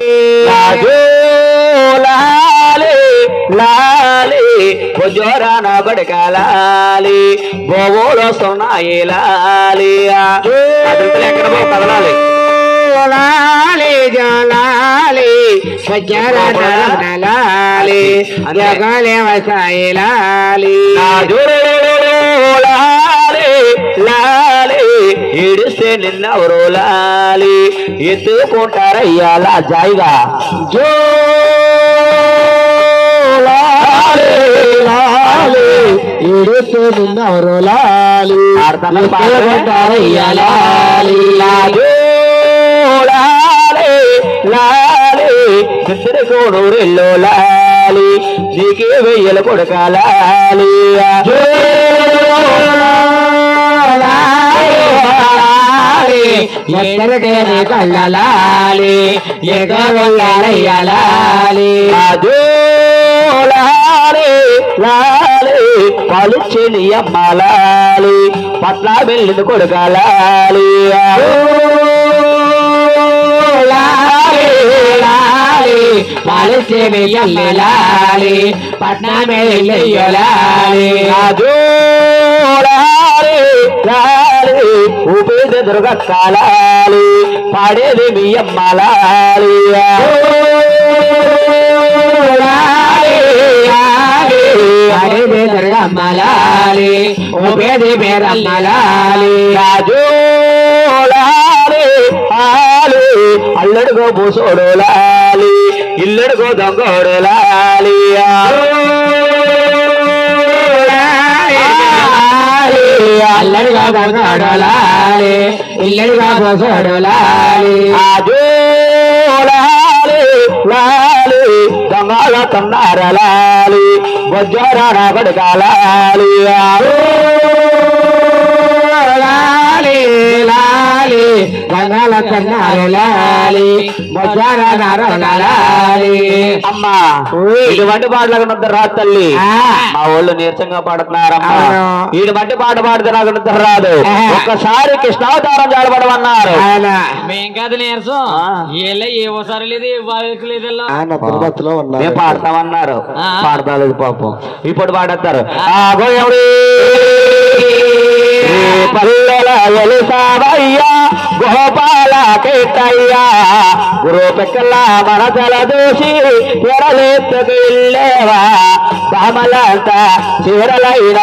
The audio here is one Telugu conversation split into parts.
లాలి లాలి జోరాన బడకాలి బోవోలో సొన్నాయి లాలి ఎక్కడ పో కదలాలి లాలి జలాలి సజ్జరాలి జగలే వసాయి లాలి లాలి లాలి ఇడిస్తే నిన్నెవరు లాలి ఎత్తుకుంటారయ్యా లా జాయిగా జో లాలి లాలి ఇడుతూ నిన్నవరు లాలి ఆడతాను ఎత్తుకుంటారయ్యా లాలి లాలి. లాలి లాలి ఇద్దరు కోడూరెల్లో లాలి. నీకే వెయ్యల కొడుక లాలి. ఎక్కడికే కళ్ళలాలి ఎగవెయ్యాలయ్యాలి రాజు లాలి లాలి పలుచెని అమ్మ పట్ల వెళ్ళింది కొడుక లాలి పాలిస్తే వెయ్యాలి పట్నమే వెయ్యాలి రాజు లాలి లాలి ఊపేది దుర్గక్కాలాలి పాడేది మీ అమ్మ దుర్గ మలాలి ఉపేది పేరమ్మలాలి. రాజు అల్లడుగో బూసోడు లాలి ఇల్లడుగో దొంగోడు లాలి అల్లడిగా బొసడలాలి. ఇల్లడిగా బొసడలాలి. రాజు లాలి దొంగల తొన్నార లాలి బొజ్జోరాడ బడకాలాలి లాలి లాలి మొజార లాలి అమ్మా ఇటువంటి పాటలకు రా తల్లి. మా వాళ్ళు నీరసంగా పాడుతున్నారమ్మా. మట్టి పాట పాడితే నాకు నిద్ర రాదు. ఒక్కసారి కృష్ణావతారం చాలబడమన్నారు ఆయన మేం కాదు నీరసం. ఆ. ఏళ్ళ ఏ ఓసారి లేదు మేము ఉన్నారు. పాడతామన్నారు. పాడతాలేదు పాపం. ఇప్పుడు పాడతారు ఎవడి పల్లెల ఎలిసావయ్యా. గోపాల కేటయ్యా గురు మనసల దోషి తెరలెత్తుకు ఇల్లేవా? బామలంతా చీరలైన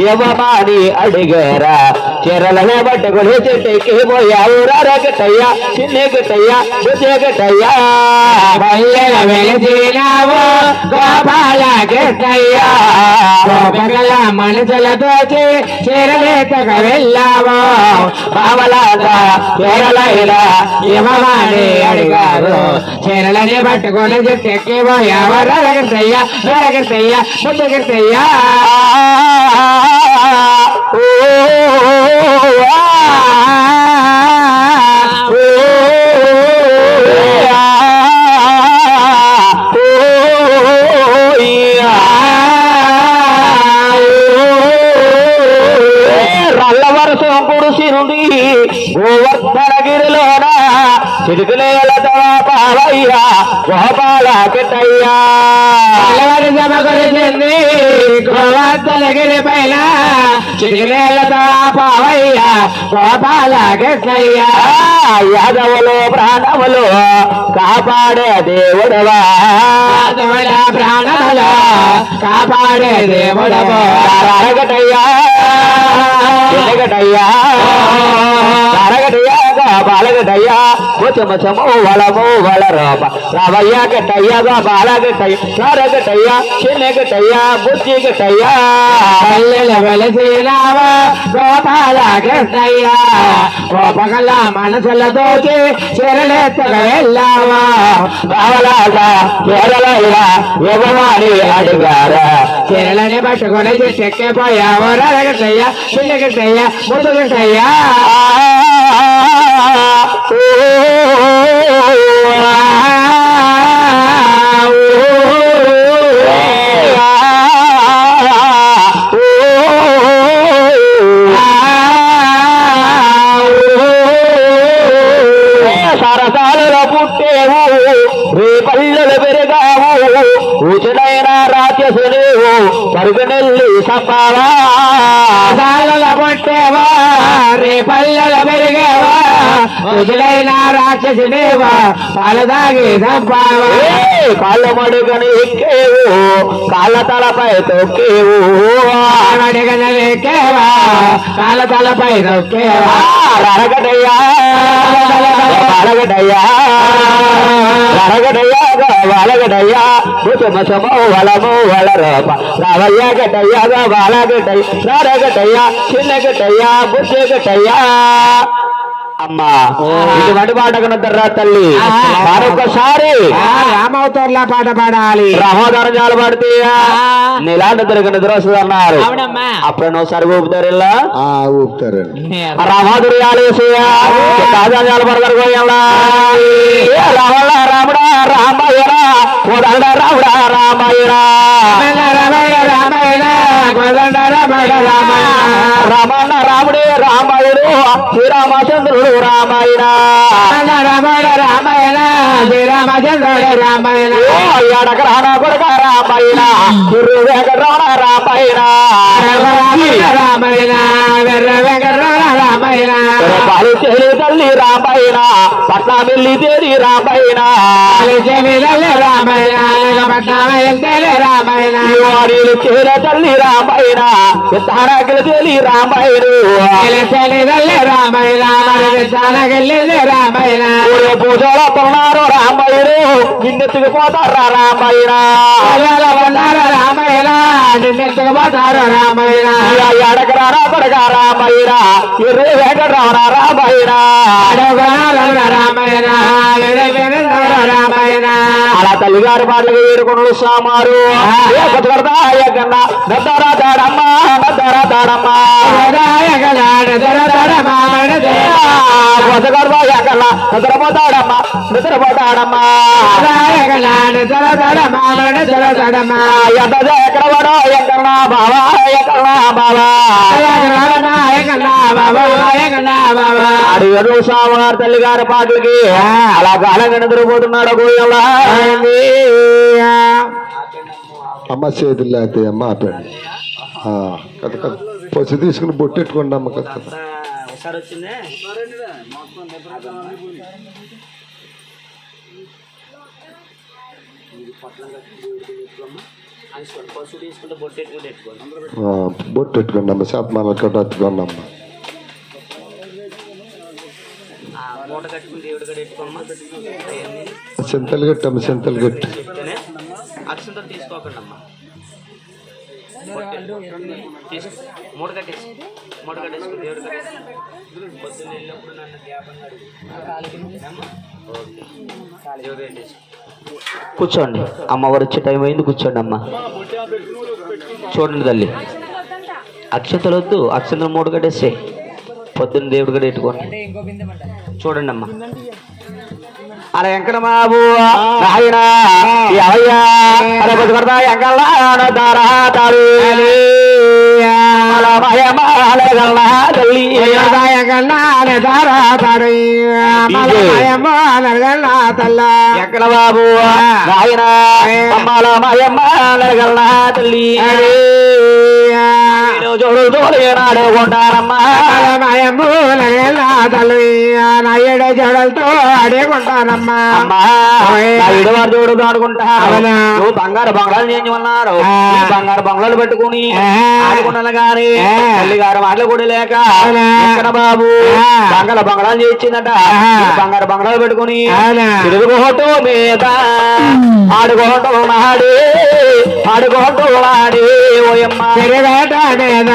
యమమాని అడిగారా? చీరలనే పట్టుకుని చెట్టుకి పోయావు. రగటయ్యా చిన్నగటయ్యా బుద్ధగటయ్యా పల్లెల వెలిసినావు గోపాల కృష్ణయ్యా గోపగల మనసులతో చీరలేతక వెళ్ళావు. బామలాగా చీరలైన ఇవ్వమని అడిగారు. చీరలని పట్టుకొని చెట్టెక్కి పోయావు. రగటయ్యా రగటయ్యా బుద్ధగట్టయ్యా రల్లవరసం కుడిసినుండి గోవర్ధనగిరిలోన చిరుకులేల పావయ్య గోపాల కిట్టయ్యా కొరిచింది గోవర్ధనగిరి పైన చిటికలేలతో పావయ్య గోపాల కృష్ణయ్య యాదవులు ప్రాణములు కాపాడే దేవుడవా? యాదవుల ప్రాణముల కాపాడే దేవుడవో? అరగటయ్యా ఎరగటయ్యా అరగటయ్యా బాలగటయ్యా ముచముచము వలము వల రూప రావయ్య గట్టయ్యా బాలగట్టయ్య. అరగటయ్యా చిన్నగటయ్యా బుద్ధిగటయ్యా పల్లెల వెలసినావ గోపాల కృష్ణయ్య గోపగల మనసులతో చెరలెత్తక వెళ్ళావా. బావలాగా కేరళ యజమాని అడిగారా చీరలని పట్టుకొని చెక్కిపోయావు రగటయ్య చిన్నగట్టయ్య ముద్దుగట్టయ్యా సరసాలలో రుజులైన రాక్షసునేవా పాలు దాగి చంపావా? ఏయ్, కాళ్ళ మడుగని ఎక్కేవు కాళ్ళ తలపై తొక్కేవు. అడిగనలేకేవా కాల తలపై నొక్కేవా రరగడయ్యా వలగడయ్యా రరగడయ్యా వలగడయ్యా ముసమసమో వలము వలరప. రావయ్య గడ్డయ్యా వలగడ్డయ్య రరగడయ్యా చిన్నగడ్డయ్యా బుద్ధగడ్డయ్యా అమ్మా. ఇటువంటి పాట కనుద్దర్రా తల్లి. మరొకసారి. ఆ, రామవతోర్లా పాట పాడాలి. రహోదరం జాలు పడితే నీలాంటి దొరికిన నిద్ర వస్తుంది అన్నారు. అవునమ్మా. అప్పుడు నువ్వు సరుగు ఊపుతారిల్లా? ఆ ఊపుతారండి రామాదురి ఆలేసయ్యా రాజాజాల పడతారు రావణ రాముడా రామాయణ కోదండ రాముడా రామాయణ రమణ రాముడే రామాయణు శ్రీరామచంద్రుడు రామాయణ. రమణ రామాయణ. శ్రీరామచంద్రుడు రామాయణ. ఎడక రాణ కొడక రామాయణ. తిరు వెంకటరమణ రామాయణ. రామాయణ వెర్ర వెంకటరమణ రామాయణ పాలు చెల్లి తల్లి రామాయణ పట్నామిల్లి తేరి రామాయణ. రామాయణ. వారిలు చేర తల్లి రామాయణ. విత్తనాకిల తేలి రామాయణ. చెలిదల్లి రామాయణ. విధానకెళ్ళింది రామాయణ. పూజలో కొన్నారు రామాయణ. నిన్నెత్తుకు పోతారా రామాయణ? రామాయణ. నిన్నెత్తుకుపోతారు రామాయణ. ఎడక రానా కొడక రామాయణ. ఇరు వెంకటరమణ రామాయణ. అడగనాల రామాయణ. రామాయణ. అలా తల్లిగారి మాటలకు వేడుకొనుడు సామారు. కొత్తగడతా కన్నా నిద్రపోతాడమ్మా నిద్రపోతాడమ్మా. ఎంత ఎక్కడ వాడో ఎక్కడన్నా బావా ఎక్కడన్నా బావా. అడిగడు సామార్ తల్లి గారి పాటలకి అలా గాలంగా నిద్రపోతున్నాడు గోయల్లా అమ్మ చేతుల్లో అయితే అమ్మ ఆపండి ఆ, కథ కథ. పసి తీసుకుని బొట్టెట్టుకోండి అమ్మ కథ కథ. ఆ, బొట్టెట్టుకోండి అమ్మ శాతమాల కట్టుకోండి అమ్మ. చింతలు గట్టి అమ్మ చింతలు అక్షంతో తీసుకోకండి అమ్మా మూట కట్టేసి. మూట కట్టేసుకుని దేవుడి కట్టేసి పొద్దున్న వెళ్ళినప్పుడు నన్ను జ్ఞాపకం కూర్చోండి. అమ్మవారు వచ్చే టైం అయింది కూర్చోండి అమ్మ. చూడండి తల్లి. అక్షతలు వద్దు అక్షతలు మూడు కట్టేసే పొద్దున్న దేవుడి ఎట్టుకోండి. చూడండి అమ్మా. అలా వెంకట బాబు నాయన అవయ్యా బతుకడతా ఎక్కడ బాబు నాయన అమ్మాల మాయమ్మ నరగల్లా తల్లి. జోడు ఏనాడు కొంటారమ్మా నాయుడు జడలతో అడుగుంటానమ్మా అమ్మా నాయుడు వారు చూడదు అనుకుంటా అవునా? నువ్వు బంగారు బంగ్లాలు చేయించమన్నారు ఆ. ఈ బంగారు బంగ్లాలు పెట్టుకుని. ఆడుకున్నాను గాని. తల్లి గారు మాటలు కూడా లేక? ఎక్కడ బాబు. బంగారు బంగ్లాలు చేయించిందట బంగారు బంగ్లాలు పెట్టుకుని? తిరుగుకోవటం మీద ఆడుకోవటం నాడే నాడే ఓయమ్మ మీద.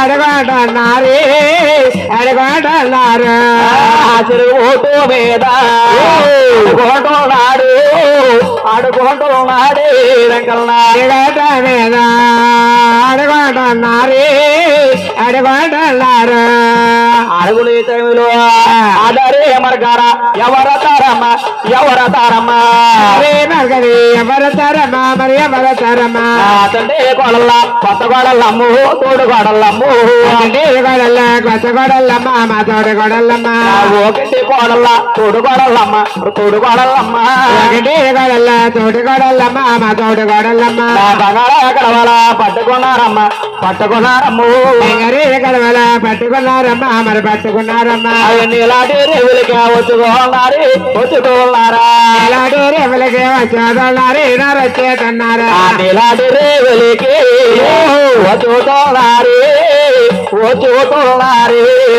అడగటన్నారు అడగటన్నారు ఆడుకోవటం నాడే రంగల్నా తిరగట మీద అడగటన్నారు అడగటన్నారు అడుగులు టైంలో ఆధారి మరగారా. ఎవరతారమ్మా? ఎవరతారమ్మా? అరే మగది ఎవరతారమ్మా మరి ఎవరతారమ్మా తండ్రి గోడల్ల కొత్త గోడల్లమ్ము తోడు గోడల్లమ్ము అంటే గొడల్ల కొత్త గొడల్లమ్మ మా తోడు గొడల్లమ్మ ఒకటి గోడల్ల తోడు గోడల్లమ్మ తోడు గోడల్లమ్మ ఒకటి గొడల్ల తోడు గొడల్లమ్మ మా తోడు గొడల్లమ్మ బంగాళ కడవల పట్టుకున్నారమ్మ. పట్టుకున్నారమ్ము. ఎంగరే గడవల పట్టుకున్నారమ్మా మరి పట్టుకున్నారమ్మా. నీలాంటి రేవులకి వచ్చుకోనారు వచ్చుకోనారా అలాంటి రేవులకి వచ్చేదన్నారు ఈనారు వచ్చేదన్నారా ఆ నీలాంటి రేవులకి వచ్చుకోనారు వచ్చుకోనారు